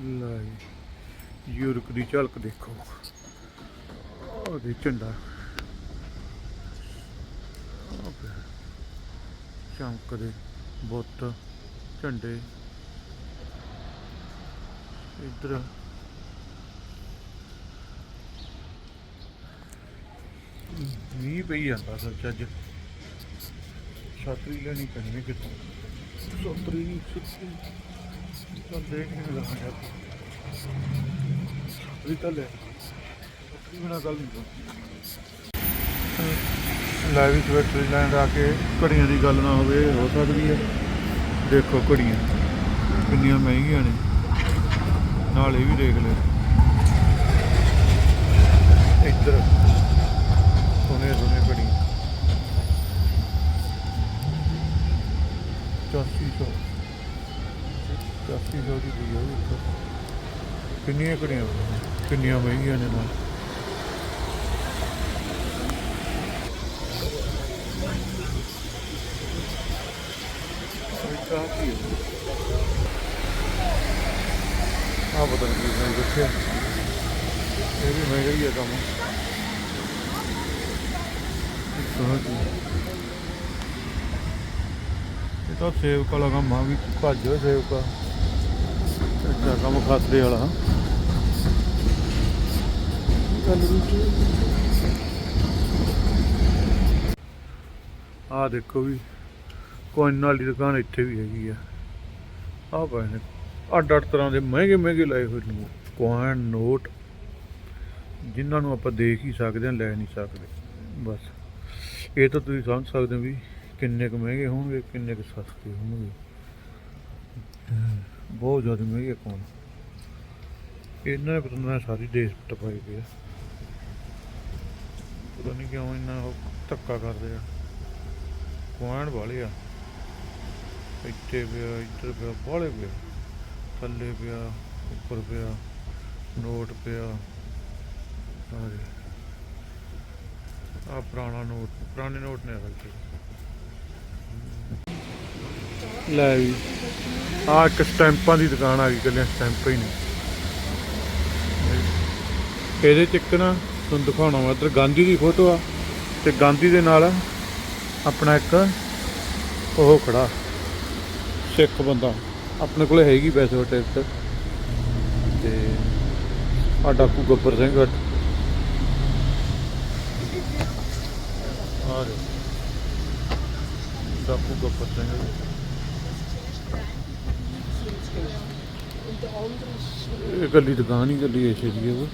ਲੈ ਜੀ ਯੂਰਪ ਦੀ ਝਲਕ ਦੇਖੋ। ਉਹਦੇ ਝੰਡਾ। ਚਮਕਦੇ ਬੁੱਤ, ਝੰਡੇ। ਇੱਧਰ। ਮੀਂਹ ਪਈ ਜਾਂਦਾ ਸੱਚ ਅੱਜ। ਛਾਤਰੀ ਲੈਣੀ ਪੈਣੀ ਹੈ ਕਿਤੋਂ। ਛਤਰੀ ਛਤਰੀ। ਤਾਂ ਦੇਖ ਨਹੀਂ ਰਹਾ ਯਾਰ ਛਤਰੀ ਤਾਂ ਲੈ। ਛਤਰੀ ਬਿਨਾ ਗੱਲ ਨਹੀਂ ਲਾਈਵ ਵਿੱਚ ਬੈਟਰੀ ਲੈਣ ਆ ਕੇ ਘੜੀਆਂ ਦੀ ਗੱਲ ਨਾ ਹੋਵੇ, ਹੋ ਸਕਦੀ ਹੈ। ਦੇਖੋ ਘੜੀਆਂ, ਕਿੰਨੀਆਂ ਮਹਿੰਗੀਆਂ ਨੇ। ਨਾਲ ਇਹ ਵੀ ਦੇਖ ਲੈ ਇੱਧਰ ਸੋਨੇ ਸੋਨੇ ਘੜੀਆਂ। 8400 8400 ਦੀ ਪਈ ਆ ਉਹ ਇੱਕ ਕਿੰਨੀਆਂ ਘੜੀਆਂ ਕਿੰਨੀਆਂ ਮਹਿੰਗੀਆਂ ਨੇ ਨਾਲ ਆ ਪਤਾ ਨਹੀਂ ਕੀ ਮੈਂ ਦੇਖਿਆ। ਇਹ ਵੀ ਮਹਿੰਗਾ ਹੀ ਹੈ ਕੰਮ ਇਹ ਤਾਂ ਸੇਵਕ ਵਾਲਾ ਕੰਮ ਆ ਵੀ ਭੱਜੋ ਸੇਵਕਾ। ਅੱਛਾ ਕੰਮ ਖਾਤਰੇ ਵਾਲਾ। ਗੱਲ ਆ ਦੇਖੋ ਵੀ ਕੋਇਨ ਵਾਲੀ ਦੁਕਾਨ ਇੱਥੇ ਵੀ ਹੈਗੀ ਆ। ਆ ਪਏ ਨੇ, ਅੱਡ ਅੱਡ ਤਰ੍ਹਾਂ ਦੇ ਮਹਿੰਗੇ ਮਹਿੰਗੇ ਲਾਏ ਹੋਏ ਨੇ। ਕੋਇਨ ਨੋਟ ਜਿਨ੍ਹਾਂ ਨੂੰ ਆਪਾਂ ਦੇਖ ਹੀ ਸਕਦੇ ਹਾਂ, ਲੈ ਨਹੀਂ ਸਕਦੇ। ਬਸ, ਇਹ ਤਾਂ ਤੁਸੀਂ ਸਮਝ ਸਕਦੇ ਹੋ ਵੀ ਕਿੰਨੇ ਕੁ ਮਹਿੰਗੇ ਹੋਣਗੇ, ਕਿੰਨੇ ਕੁ ਸਸਤੇ ਹੋਣਗੇ। ਬਹੁਤ ਜ਼ਿਆਦਾ ਮਹਿੰਗੇ ਕੋਣ? ਇਹਨਾਂ ਨੇ ਪਤਾ ਨਹੀਂ ਸਾਰੀ ਦੇਸ਼ ਟਪਾਈ ਪਿਆ ਪਤਾ ਨਹੀਂ ਕਿਉਂ ਇੰਨਾ ਉਹ ਧੱਕਾ ਕਰਦੇ ਆ। ਕੋਇਨ ਵਾਲੇ ਆ। ਇੱਥੇ ਪਿਆ, ਇੱਧਰ ਪਿਆ, ਬਾਹਲੇ ਪਿਆ। ਥੱਲੇ ਪਿਆ, ਉੱਪਰ ਪਿਆ, ਨੋਟ ਪਿਆ। ਆ ਪੁਰਾਣਾ ਨੋਟ, ਪੁਰਾਣੇ ਨੋਟ ਨੇ ਅਸਲ 'ਚ ਲੈ ਵੀ। ਆ ਇੱਕ ਸਟੈਂਪਾਂ ਦੀ ਦੁਕਾਨ ਆ ਗਈ ਕੱਲੇ ਸਟੈਂਪ ਹੀ ਨੇ। ਇਹਦੇ ਚ ਇੱਕ ਨਾ ਤੁਹਾਨੂੰ ਦਿਖਾਉਣਾ ਵਾ, ਇੱਧਰ ਗਾਂਧੀ ਦੀ ਫੋਟੋ ਆ, ਤੇ ਗਾਂਧੀ ਦੇ ਨਾਲ ਆਪਣਾ ਇੱਕ ਉਹ ਖੜਾ, ਸਿੱਖ ਬੰਦਾ। ਆਪਣੇ ਕੋਲੇ ਹੈਗੀ ਵੈਸੇ ਉਹ ਟਿਕਟ ਤੇ ਆ ਡਾਕੂ ਗੱਬਰ ਸਿੰਘ ਆ। ਡਾਕੂ ਗੱਬਰ ਸਿੰਘ ਇਹ ਗੱਲੀ ਦੁਕਾਨ ਹੀ ਗੱਲੀ ਐਸੇ ਦੀ ਹੈ ਉਹ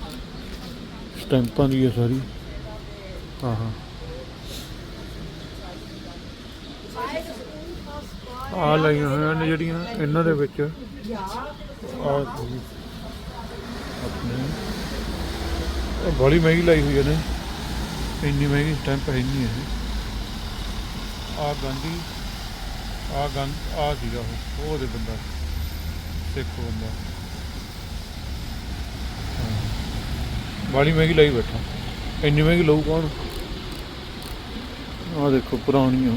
ਸਟੈਂਪਾਂ ਦੀ ਹੈ ਸਾਰੀ। ਹਾਂ ਹਾਂ ਆ ਲਾਈਆਂ ਹੋਈਆਂ ਨੇ ਜਿਹੜੀਆਂ ਇਹਨਾਂ ਦੇ ਵਿੱਚ। ਆ ਆਪਣੇ। ਬੜੀ ਮਹਿੰਗੀ ਲਾਈ ਹੋਈ ਨੇ ਇੰਨੀ ਮਹਿੰਗੀ ਸਟੈਂਪ ਹੈ ਨਹੀਂ ਇਹ। ਆ ਗਾਂਧੀ ਆ ਗੰਦ ਆ ਸੀਗਾ ਉਹ। ਉਹਦੇ ਬੰਦਾ। ਸਿੱਖ ਬੰਦਾ। ਮਹਿੰਗੀ ਲਾਈ ਬੈਠਾ। ਇੰਨੀ ਮਹਿੰਗੀ ਲਊ ਕੌਣ? ਆ ਦੇਖੋ ਪੁਰਾਣੀਆਂ।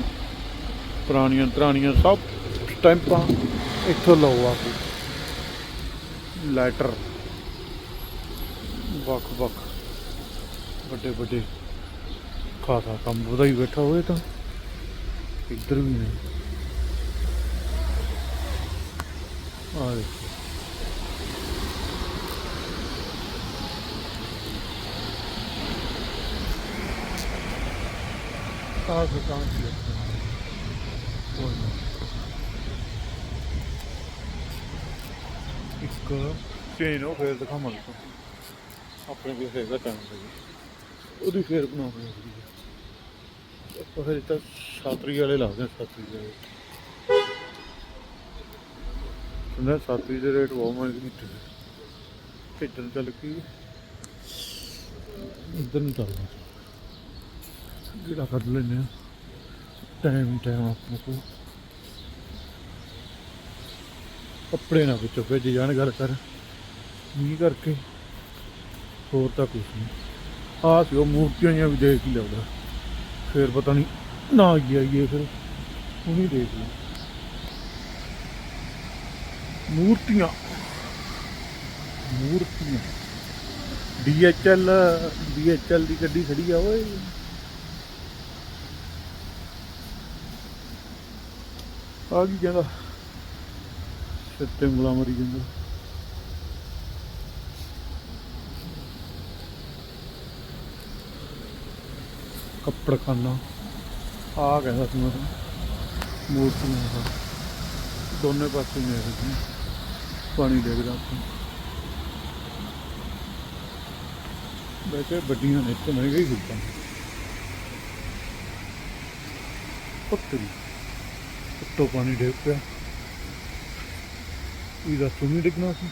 ਪੁਰਾਣੀਆਂ ਤਰਾਣੀਆਂ ਸਭ ਸਟੈਂਪਾਂ ਇੱਥੋਂ ਲਓ ਆ ਕੇ। ਲੈਟਰ। ਵੱਖ ਵੱਖ। ਵੱਡੇ ਵੱਡੇ। ਖਾਸਾ ਕੰਮ ਵਧਾਈ ਬੈਠਾ ਹੋਏ ਤਾਂ। ਇੱਧਰ ਵੀ ਨੇ। ਆ ਦੇਖੋ। ਆ ਦੁਕਾਨ ਦੀ ਇੱਕ ਚੇਨ ਉਹ ਫੇਰ ਦਿਖਾਵਾਂਗੇ ਤੁਹਾਨੂੰ। ਆਪਣੇ ਵੀ ਹੈਗਾ। ਤਾਂ ਉਹਦੀ ਫੇਰ ਬਣਾਉਣੀ ਹੈ। ਆਪਾਂ ਫਿਰ ਤਾਂ ਛਾਤਰੀ ਵਾਲੇ ਲਾਉਂਦੇ ਹਾਂ, ਛਾਤਰੀ ਵਾਲੇ। ਸੁਣਿਆ ਛਾਤਰੀ ਦੇ ਰੇਟ ਬਹੁਤ ਮਹਿੰਗੇ ਨੇ ਇੱਧਰ ਚੱਲ ਕੀ ਇੱਧਰ ਨੂੰ ਚੱਲਦਾ ਜਿਹੜਾ ਕੱਢ ਲੈਨੇ ਆ ਟਾਈਮ ਟਾਈਮ ਆਪਣੇ ਕੋਲ ਕੱਪੜੇ ਨਾ ਵਿੱਚੋਂ ਭੇਜੀ ਜਾਣ ਗੱਲ ਕਰ। ਮੀਂਹ ਕਰਕੇ। ਹੋਰ ਤਾਂ ਕੁਛ ਨਹੀਂ। ਆਹ ਸੀ ਉਹ ਮੂਰਤੀਆਂ ਵੀ ਦੇਖ ਹੀ ਲੱਗਦਾ ਫਿਰ ਪਤਾ ਨਹੀਂ ਨਾ ਆਈ ਆਈਏ ਫਿਰ। ਉਹਨੀ ਦੇਖ ਲਈ ਮੂਰਤੀਆਂ। ਮੂਰਤੀਆਂ। ਡੀਐਚਐਲ ਡੀਐਚਐਲ ਦੀ ਗੱਡੀ ਖੜੀ ਆ, ਓਏ। ਆ ਕੀ ਕਹਿੰਦਾ? ਸੱਤੇ ਮੁਲਾ ਮਰੀ ਜਾਂਦਾ। ਕੱਪੜਖਾਨਾ। ਆ ਕਹਿੰਦਾ ਸੀ ਮੈਂ। ਮੂਰਤੀਆਂ ਦੋਨੇ ਪਾਸੇ ਨੇ ਰੱਖੀ ਪਾਣੀ ਡਿੱਗਦਾ ਵੈਸੇ ਵੱਡੀਆਂ ਨੇ ਤੇ ਮਹਿੰਗਾ ਹੀ ਹੁੰਦਾ ਉੱਤੋਂ ਪਾਣੀ ਡਿੱਗ ਪਿਆ। ਇਹਦਾ ਸੁਣੀ ਡਿੱਗਣਾ ਸੀ।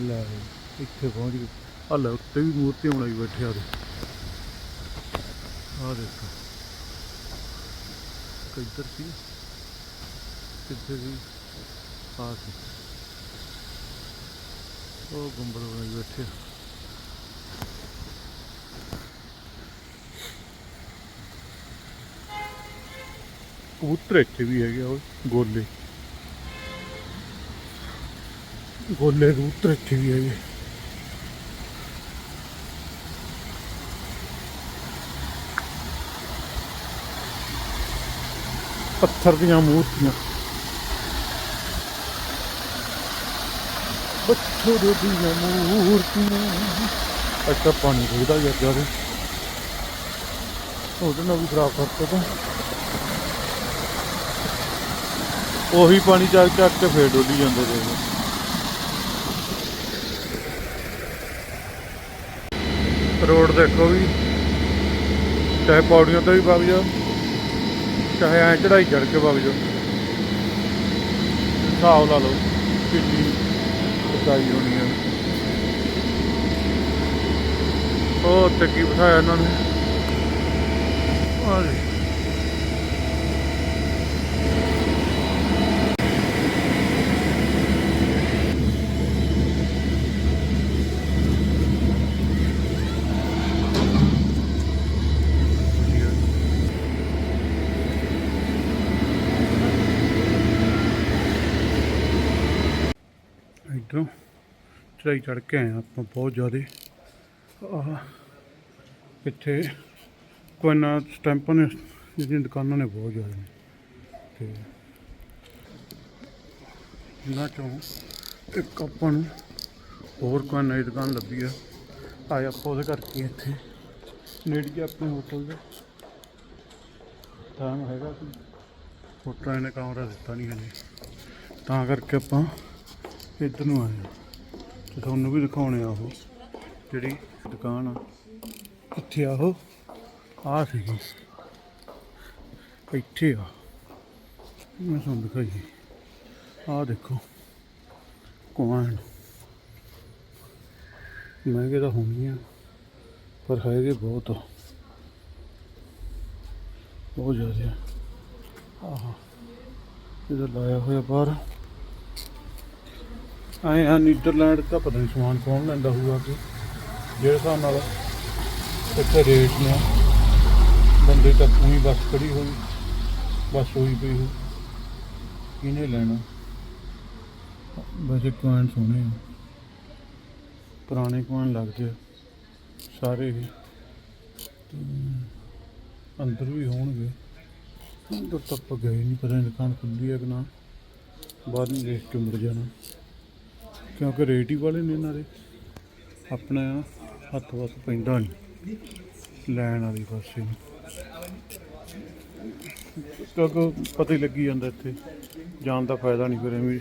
ਲੈ, ਇੱਥੇ ਪਹੁੰਚ ਗਏ। ਆ ਲੈ, ਉੱਤੇ ਵੀ ਮੂਰਤੀ ਬਣਾਈ ਬੈਠੇ ਆ ਦੇ ਆ ਦੇਖੋ। ਕਿੱਧਰ ਸੀ ਕਿੱਥੇ ਸੀ? ਆ ਸੀ ਉਹ ਗੁੰਬਦ ਬਣਾਈ ਬੈਠੇ। ਕਬੂਤਰ ਇੱਥੇ ਵੀ ਹੈਗੇ ਉਹ, ਗੋਲੇ। ਗੋਲੇ ਕਬੂਤਰ ਇੱਥੇ ਵੀ ਹੈਗੇ। ਪੱਥਰ ਦੀਆਂ ਮੂਰਤੀਆਂ। ਪੱਥਰ ਦੀਆਂ ਮੂਰਤੀਆਂ। ਅੱਛਾ, ਪਾਣੀ ਖੁੱਲਦਾ ਜਾ ਜਾਵੇ ਉਹਦੇ ਨਾਲ ਵੀ ਖਰਾਬ ਕਰਤਾ ਤਾਂ। ਉਹੀ ਪਾਣੀ ਚੱਕ ਚੱਕ ਕੇ ਫੇਰ ਡੋਲੀ ਜਾਂਦੇ ਰਹੇ ਰੋਡ ਦੇਖੋ ਵੀ, ਚਾਹੇ ਪੌੜੀਆਂ ਤੋਂ ਵੀ ਵਗ ਜਾ ਚਾਹੇ ਐ ਚੜਾਈ ਚੜ ਕੇ ਵਗ ਜਾ ਹਿਸਾਬ ਲਾ ਲਓ, ਕਿੰਨੀ ਉਚਾਈ ਹੋਣੀ ਹੈ ਉਹ ਉੱਤੇ ਕੀ ਬਿਠਾਇਆ ਇਹਨਾਂ ਨੇ? ਆ ਜੀ ਇੱਧਰੋਂ ਚੜਾਈ ਚੜ ਕੇ ਆਏ ਹਾਂ ਆਪਾਂ ਬਹੁਤ ਜ਼ਿਆਦੇ। ਆਹ, ਇੱਥੇ ਕੋਈ ਨਾ ਸਟੈਂਪਾਂ ਨੇ, ਜਿਹੜੀਆਂ ਦੁਕਾਨਾਂ ਨੇ ਬਹੁਤ ਜ਼ਿਆਦਾ ਨੇ। ਤੇ ਇਹਨਾਂ ਚੋਂ ਇੱਕ ਆਪਾਂ ਨੂੰ ਹੋਰ ਕੋਈ ਨਵੀਂ ਦੁਕਾਨ ਲੱਭੀ ਆ। ਆਏ ਆਪਾਂ ਉਹਦੇ ਕਰਕੇ ਇੱਥੇ। ਨੇੜੇ ਆਪਣੇ ਹੋਟਲ ਦਾ। ਟਾਈਮ ਹੈਗਾ ਸੀ ਹੋਟਲ ਨੇ ਕਮਰਾ ਦਿੱਤਾ ਨਹੀਂ ਹਲੇ ਤਾਂ ਕਰਕੇ ਆਪਾਂ ਇੱਧਰ ਨੂੰ ਆਏ ਹਾਂ। ਤੇ ਤੁਹਾਨੂੰ ਵੀ ਦਿਖਾਉਣੇ ਆ ਉਹ। ਜਿਹੜੀ ਦੁਕਾਨ ਆ। ਇੱਥੇ ਆ ਉਹ। ਆ ਸੀਗੀ। ਇੱਥੇ ਆ। ਮੈਂ ਤੁਹਾਨੂੰ ਦਿਖਾਈ ਆ ਦੇਖੋ। ਕੋਣ ਮਹਿੰਗੇ ਤਾਂ ਹੋਣੀ ਆ ਪਰ ਹੈਗੇ ਬਹੁਤ। ਆ ਬਹੁਤ ਜ਼ਿਆਦਾ। ਆਹ। ਇਹਦਾ ਲਾਇਆ ਹੋਇਆ ਬਾਹਰ। ਆਏ ਆ, ਨੀਦਰਲੈਂਡ ਦਾ ਪਤਾ ਨਹੀਂ ਸਮਾਨ ਕੌਣ ਲੈਂਦਾ ਹੋਊਗਾ ਕਿ ਜਿਹੜੇ ਹਿਸਾਬ ਨਾਲ ਇੱਥੇ ਰੇਟ ਨੇ, ਬੰਦੇ ਤਾਂ ਪੂਰੀ ਬੱਸ ਖੜੀ ਹੋਈ, ਬੱਸ ਹੋਈ ਪਈ ਹੋ ਕਿਹਨੇ ਲੈਣਾ? ਵੈਸੇ ਕੋਇਨ ਸੋਹਣੇ ਆ। ਪੁਰਾਣੇ ਕੁਆਇਨ ਲੱਗਦੇ ਆ, ਸਾਰੇ ਹੀ। ਅੰਦਰ ਵੀ ਹੋਣਗੇ। ਅੰਦਰ ਤਾਂ ਆਪਾਂ ਗਏ ਨਹੀਂ ਪਤਾ ਨਹੀਂ ਦੁਕਾਨ ਖੁੱਲੀ ਹੈ ਕਿ ਨਾ। ਬਾਹਰ ਨਹੀਂ ਦੇਖ ਕੇ ਮੁੜ ਜਾਣਾ। ਕਿਉਂਕਿ ਰੇਟ ਹੀ ਵਾਲੇ ਨੇ ਇਹਨਾਂ ਦੇ। ਆਪਣਾ ਹੱਥ ਵਸ ਪੈਂਦਾ ਨਹੀਂ ਲੈਣ ਵਾਲੀ ਪਾਸੇ ਨੂੰ ਕਿਉਂਕਿ ਪਤਾ ਹੀ ਲੱਗੀ ਜਾਂਦਾ ਇੱਥੇ। ਜਾਣ ਦਾ ਫਾਇਦਾ ਨਹੀਂ ਫਿਰ ਐਵੇਂ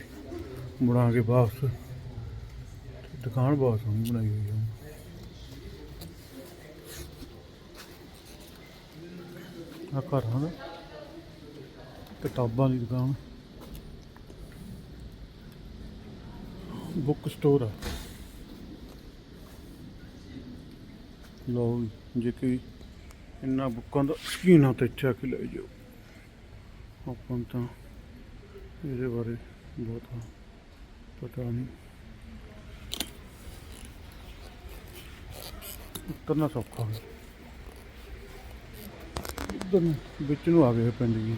ਮੁੜਾਂਗੇ ਕੇ ਵਾਪਸ। ਦੁਕਾਨ ਬਹੁਤ ਸੋਹਣੀ ਬਣਾਈ ਹੋਈ ਹੈ ਆ ਘਰਾਂ ਦਾ ਕਿਤਾਬਾਂ ਦੀ ਦੁਕਾਨ। ਬੁੱਕ ਸਟੋਰ ਆ। ਲਓ ਵੀ, ਜੇ ਕੋਈ ਇੰਨਾ ਬੁੱਕਾਂ ਦਾ ਸ਼ੌਕੀਨ ਆ ਤਾਂ ਇੱਥੇ ਆ ਕੇ ਲੈ ਜਾਓ। ਆਪਾਂ ਨੂੰ ਤਾਂ ਇਹਦੇ ਬਾਰੇ ਬਹੁਤ ਪਤਾ ਨਹੀਂ। ਉਤਰਨਾ ਸੌਖਾ ਹੈ ਇੱਧਰ ਨੂੰ ਵਿੱਚ ਨੂੰ ਆ ਗਏ ਪਿੰਡ ਜੀ।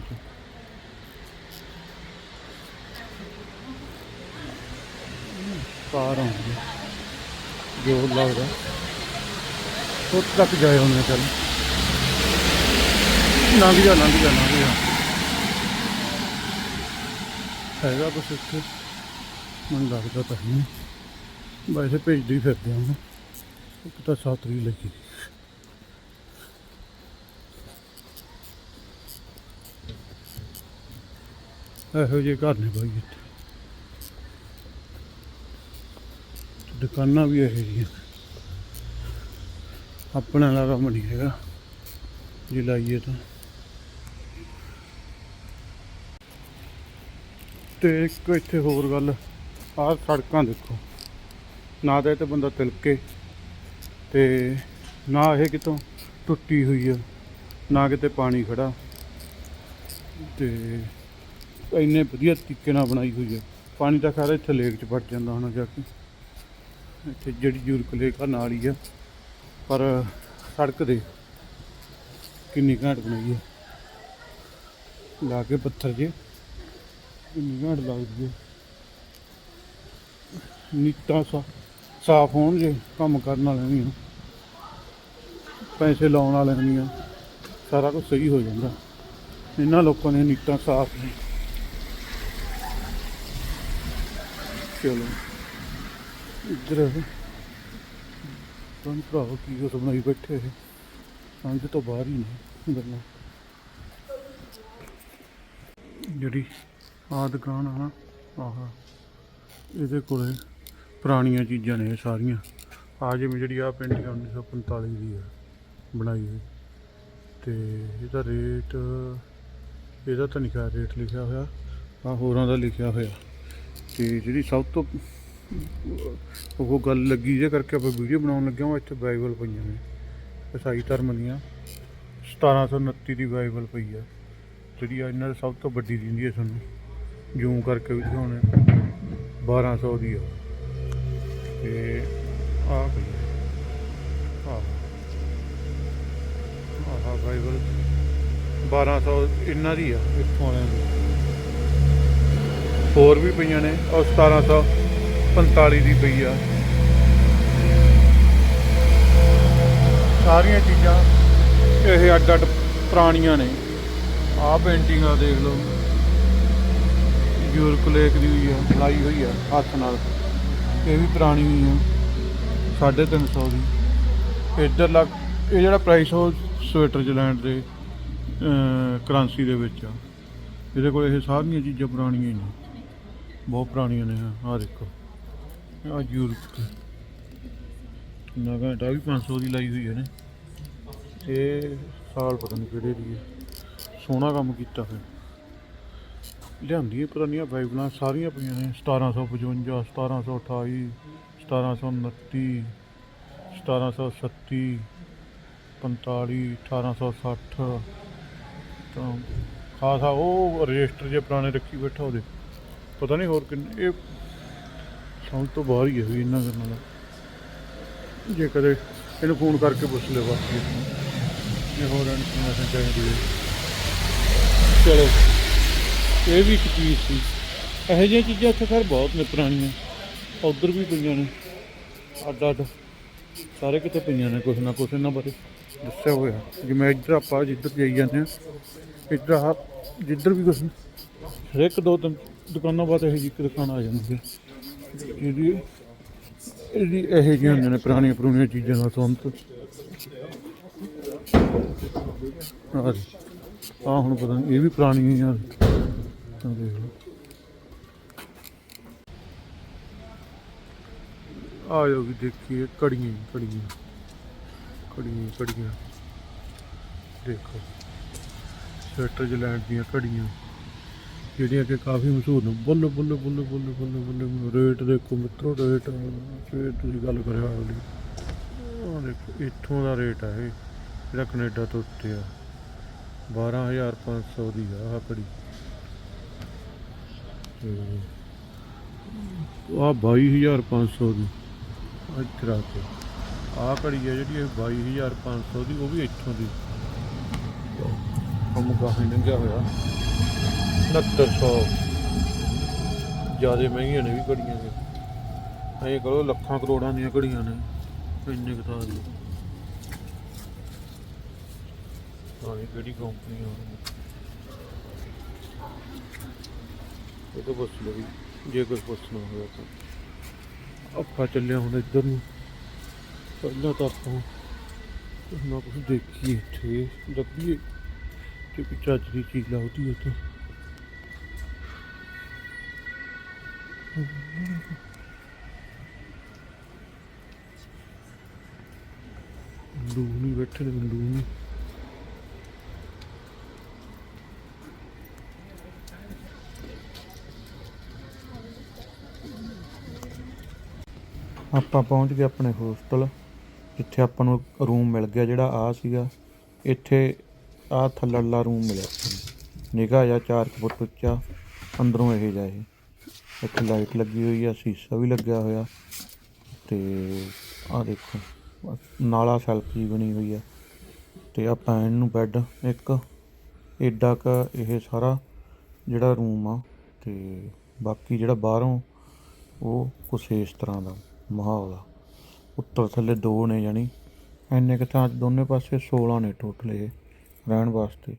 ਕਾਰ ਆਉਂਦੀ ਜੋ ਲੱਗਦਾ। ਉੱਥੇ ਤੱਕ ਜਾਏ ਉਹਨੇ ਚੱਲ। ਲੰਘ ਜਾ ਲੰਘ ਜਾ ਲੰਘ ਜਾ। ਹੈਗਾ ਕੁਛ ਇੱਥੇ? ਮੈਨੂੰ ਲੱਗਦਾ ਤਾਂ ਨਹੀਂ। ਵੈਸੇ ਭੇਜਦੇ ਹੀ ਫਿਰਦੇ ਹਾਂ। ਇੱਕ ਤਾਂ ਸਾਤਰੀ ਲੱਗੀ ਇਹੋ ਜਿਹੇ ਘਰ ਨੇ ਬਾਈ ਇੱਥੇ। ਦੁਕਾਨਾਂ ਵੀ ਇਹੋ ਜਿਹੀਆਂ। ਆਪਣਾ ਦਾ ਕੰਮ ਨਹੀਂ ਹੈਗਾ, ਜੇ ਲਾਈਏ ਤਾਂ। ਤੇ ਇੱਕ ਇੱਥੇ ਹੋਰ ਗੱਲ, ਆਹ ਸੜਕਾਂ ਦੇਖੋ। ਨਾ ਤਾਂ ਇਹ ਤੇ ਬੰਦਾ ਤਿਲਕੇ ਤੇ ਨਾ ਇਹ ਕਿਤੋਂ ਟੁੱਟੀ ਹੋਈ ਆ, ਨਾ ਕਿਤੇ ਪਾਣੀ ਖੜਾ। ਤੇ ਇੰਨੇ ਵਧੀਆ ਤਰੀਕੇ ਨਾਲ ਬਣਾਈ ਹੋਈ ਆ। ਪਾਣੀ ਤਾਂ ਸਾਰਾ ਇੱਥੇ ਲੇਕ 'ਚ ਵੜ ਜਾਂਦਾ ਹੋਣਾ ਜਾ ਕੇ। ਇੱਥੇ ਜਿਹੜੀ ਜੂਰਕ ਲੇਕ ਨਾਲ ਹੀ ਆ। ਪਰ ਸੜਕ ਦੇ ਕਿੰਨੀ ਘਾਟ ਬਣਾਈ ਹੈ ਲਾ ਕੇ ਪੱਥਰ ਜੇ, ਕਿੰਨੀ ਘਾਟ ਲੱਗਦੀ ਹੈ ਨੀਤਾਂ ਸਾਫ਼ ਹੋਣ ਜੇ, ਕੰਮ ਕਰਨ ਵਾਲਿਆਂ ਦੀਆਂ। ਪੈਸੇ ਲਾਉਣ ਵਾਲਿਆਂ ਦੀਆਂ। ਸਾਰਾ ਕੁਝ ਸਹੀ ਹੋ ਜਾਂਦਾ। ਇਹਨਾਂ ਲੋਕਾਂ ਨੇ ਨੀਤਾਂ ਸਾਫ਼ ਨੇ ਚਲੋ। ਇੱਧਰ ਤੁਹਾਨੂੰ ਭਰਾਵਾ ਕੀ ਕੁਛ ਬਣਾਈ ਬੈਠੇ ਇਹ ਸਮਝ ਤੋਂ ਬਾਹਰ ਹੀ ਨੇ ਗੱਲਾਂ। ਜਿਹੜੀ ਆਹ ਦੁਕਾਨ ਆ ਨਾ, ਆਹ, ਇਹਦੇ ਕੋਲੇ ਪੁਰਾਣੀਆਂ ਚੀਜ਼ਾਂ ਨੇ ਇਹ ਸਾਰੀਆਂ। ਆ ਜਿਵੇਂ ਜਿਹੜੀ ਆ ਪੇਂਟਿੰਗ 1945 ਦੀ ਆ, ਬਣਾਈ ਹੋਈ। ਤੇ ਇਹਦਾ ਰੇਟ, ਇਹਦਾ ਤਾਂ ਨਹੀਂ ਖਿਆਲ ਰੇਟ ਲਿਖਿਆ ਹੋਇਆ ਆ ਹੋਰਾਂ ਦਾ ਲਿਖਿਆ ਹੋਇਆ। ਤੇ ਜਿਹੜੀ ਸਭ ਤੋਂ ਉਹ ਗੱਲ ਲੱਗੀ ਜੇ ਕਰਕੇ ਆਪਾਂ ਵੀਡੀਓ ਬਣਾਉਣ ਲੱਗੇ ਹਾਂ ਇੱਥੇ ਬਾਈਬਲ ਪਈਆਂ ਨੇ। ਈਸਾਈ ਧਰਮ ਦੀਆਂ। 1729 ਦੀ ਬਾਈਬਲ ਪਈ ਆ। ਜਿਹੜੀ ਆ ਇਹਨਾਂ ਦੀ ਸਭ ਤੋਂ ਵੱਡੀ ਦਿੰਦੀ ਹੈ ਸਾਨੂੰ। ਜੂਮ ਕਰਕੇ ਵੀ ਦਿਖਾਉਣੇ 1200 ਦੀ ਆ। ਤੇ ਆ ਪਈ ਆ। ਆਹ। ਬਾਈਬਲ। 1200 ਇਹਨਾਂ ਦੀ ਆ, ਇੱਥੋਂ ਵਾਲਿਆਂ ਦੀ। ਹੋਰ ਵੀ ਪਈਆਂ ਨੇ। ਔਰ 1745 ਦੀ ਪਈ ਆ। ਸਾਰੀਆਂ ਚੀਜ਼ਾਂ ਇਹ ਅੱਡ ਅੱਡ ਪੁਰਾਣੀਆਂ ਨੇ। ਆਹ ਪੇਂਟਿੰਗ ਆ ਦੇਖ ਲਓ। ਯੂਰਕ ਲੇਕ ਦੀ ਹੋਈ ਆ, ਲਾਈ ਹੋਈ ਆ ਹੱਥ ਨਾਲ। ਇਹ ਵੀ ਪੁਰਾਣੀ ਹੋਈ ਆ 350 ਦੀ। ਇੱਧਰ ਲੱਗ, ਇਹ ਜਿਹੜਾ ਪ੍ਰਾਈਸ ਉਹ ਸਵਿਟਜ਼ਰਲੈਂਡ ਦੇ ਕਰੰਸੀ ਦੇ ਵਿੱਚ ਆ। ਇਹਦੇ ਕੋਲ ਇਹ ਸਾਰੀਆਂ ਚੀਜ਼ਾਂ ਪੁਰਾਣੀਆਂ ਹੀ ਨੇ। ਬਹੁਤ ਪੁਰਾਣੀਆਂ ਨੇ, ਆਹ ਦੇਖੋ। ਆਹ ਯੂਰਪ ਤੇ ਘੰਟਾ ਵੀ 500 ਦੀ ਲਾਈ ਹੋਈ ਹੈ ਨੇ ਇਹ ਸਾਲ ਪਤਾ ਨਹੀਂ ਕਿਹੜੇ ਦੀ ਹੈ ਸੋਹਣਾ ਕੰਮ ਕੀਤਾ ਫਿਰ। ਲਿਆਂਦੀਆਂ ਪੁਰਾਣੀਆਂ ਬਾਈਬਲਾਂ ਸਾਰੀਆਂ ਪਈਆਂ ਨੇ। 1755 1728 1729 1737 45 1860 ਤਾਂ ਖਾਸਾ ਉਹ ਰਜਿਸਟਰ ਜੇ ਪੁਰਾਣੇ ਰੱਖੀ ਬੈਠਾ ਉਹਦੇ। ਪਤਾ ਨਹੀਂ ਹੋਰ ਕਿੰਨੇ, ਇਹ ਸਮਝ ਤੋਂ ਬਾਹਰ ਹੀ ਹੈ ਇਹਨਾਂ ਗੱਲਾਂ ਦਾ ਜੇ ਕਦੇ ਇਹਨੂੰ ਫੋਨ ਕਰਕੇ ਪੁੱਛ ਲਿਓ ਬਾਕੀ ਇਹ ਹੋਰ ਇਨਫੋਰਮੇਸ਼ਨ ਚਾਹੀਦੀ ਹੈ। ਚਲੋ, ਇਹ ਵੀ ਇੱਕ ਚੀਜ਼ ਸੀ। ਇਹੋ ਜਿਹੀਆਂ ਚੀਜ਼ਾਂ ਇੱਥੇ ਖੈਰ ਬਹੁਤ ਨੇ ਪੁਰਾਣੀਆਂ। ਉਧਰ ਵੀ ਪਈਆਂ ਨੇ। ਅੱਡ ਅੱਡ। ਸਾਰੇ ਕਿਤੇ ਪਈਆਂ ਨੇ ਕੁਛ ਨਾ ਕੁਛ ਇਹਨਾਂ ਬਾਰੇ। ਦੱਸਿਆ ਹੋਇਆ। ਜਿਵੇਂ ਇੱਧਰ ਆਪਾਂ ਜਿੱਧਰ ਜਾਈ ਜਾਂਦੇ ਆ ਇੱਧਰ ਆ ਜਿੱਧਰ ਵੀ ਕੁਛ ਹਰੇਕ ਦੋ ਤਿੰਨ ਦੁਕਾਨਾਂ ਬਾਅਦ ਇਹ ਜਿਹੀ ਇੱਕ ਦੁਕਾਨ ਆ ਜਾਂਦੀ ਹੈ। ਇਹਦੀ ਇਹਦੀ ਇਹ ਜਿਹੀਆਂ ਹੁੰਦੀਆਂ ਨੇ ਪੁਰਾਣੀਆਂ ਪੁਰਾਣੀਆਂ ਚੀਜ਼ਾਂ ਦਾ ਸੰਬੰਧ ਆ ਹੁਣ ਪਤਾ ਇਹ ਵੀ ਪੁਰਾਣੀ ਹੀ ਆ। ਦੇਖ ਲਓ। ਆ ਵੀ ਦੇਖੀਏ, ਕੜੀਆਂ ਹੀ ਕੜੀਆਂ। ਕੜੀਆਂ ਕੜੀਆਂ। ਦੇਖੋ। ਸਵਿਟਜ਼ਰਲੈਂਡ ਦੀਆਂ ਕੜੀਆਂ। ਜਿਹੜੀਆਂ ਕਿ ਕਾਫੀ ਮਸ਼ਹੂਰ ਨੇ। ਬੁੱਲ ਬੁੱਲ ਬੁੱਲ ਬੁੱਲ ਬੁੱਲ ਬੁੱਲ ਰੇਟ ਦੇਖੋ ਮਿੱਤਰੋ, ਰੇਟ ਫੇਰ ਤੁਸੀਂ ਗੱਲ ਕਰਿਆ ਅਗਲੀ ਆਹ ਦੇਖੋ, ਇੱਥੋਂ ਦਾ ਰੇਟ ਆ ਇਹ, ਜਿਹੜਾ ਕੈਨੇਡਾ ਤੋਂ ਉੱਤੇ ਆ। 12500 ਦੀ ਆ ਆਹ ਕੜੀ ਤੇ ਆ 22500 ਦੀ ਆ ਇੱਧਰ ਆ ਕੇ। ਆ ਘੜੀ ਆ ਜਿਹੜੀ ਇਹ 22500 ਦੀ, ਉਹ ਵੀ ਇੱਥੋਂ ਦੀ। ਕੰਮ ਕਾਫੀ ਲੰਘਿਆ ਹੋਇਆ। 6900 ਜ਼ਿਆਦਾ ਮਹਿੰਗੀਆਂ ਨੇ ਵੀ ਘੜੀਆਂ ਨੇ ਇਹ ਕਰੋ, ਲੱਖਾਂ ਕਰੋੜਾਂ ਦੀਆਂ ਘੜੀਆਂ ਨੇ। ਇੰਨੇ ਕੁ ਤਾਂ ਦੀ ਹਾਂ ਕਿਹੜੀ ਕੰਪਨੀ ਆ ਇਹ ਤਾਂ ਬਸ ਲੋ ਜੇ ਕੁਝ ਪੁੱਛਣਾ ਹੋਇਆ ਤਾਂ। ਆਪਾਂ ਚੱਲੇ ਹੁਣ ਇੱਧਰ ਨੂੰ। ਪਹਿਲਾਂ ਤਾਂ ਆਪਾਂ ਨਾ ਕੁਝ ਦੇਖੀਏ ਇੱਥੇ, ਲੱਭੀਏ। ਕਿ ਕੋਈ ਚੱਜ ਦੀ ਚੀਜ਼ ਲੱਗਦੀ ਹੈ ਬੈਠੇ ਨੇ ਲੂ ਆਪਾਂ ਪਹੁੰਚ ਗਏ ਆਪਣੇ ਹੋਸਟਲ ਜਿੱਥੇ ਆਪਾਂ ਨੂੰ ਰੂਮ ਮਿਲ ਗਿਆ ਜਿਹੜਾ ਆ ਸੀਗਾ। ਇੱਥੇ ਆ ਥੱਲੜਾ ਰੂਮ ਮਿਲਿਆ ਨਿਗਾਹ ਜਾਂ 4 ਫੁੱਟ ਉੱਚਾ, ਅੰਦਰੋਂ ਇਹ ਜਾ ਇਹ। ਇੱਥੇ ਲਾਈਟ ਲੱਗੀ ਹੋਈ ਆ, ਸ਼ੀਸ਼ਾ ਵੀ ਲੱਗਿਆ ਹੋਇਆ। ਤੇ ਆ ਦੇਖੋ, ਨਾਲਾ ਸੈਲਫ ਜੀ ਬਣੀ ਹੋਈ ਆ। ਤੇ ਆ ਪੈਣ ਨੂੰ ਬੈੱਡ ਇੱਕ, ਏਡਾ ਕ ਇਹ ਸਾਰਾ ਜਿਹੜਾ ਰੂਮ ਆ, ਤੇ ਬਾਕੀ ਜਿਹੜਾ ਬਾਹਰੋਂ, ਉਹ ਕੁਛ ਇਸ ਤਰ੍ਹਾਂ ਦਾ ਮਾਹੌਲ ਆ। ਉੱਤਰ ਥੱਲੇ ਦੋ ਨੇ ਜਾਣੀ। ਐਨੇ ਕੁ ਥਾਂ ਦੋਨੇ ਪਾਸੇ 16 ਨੇ ਟੋਟਲ ਇਹ। ਰਹਿਣ ਵਾਸਤੇ।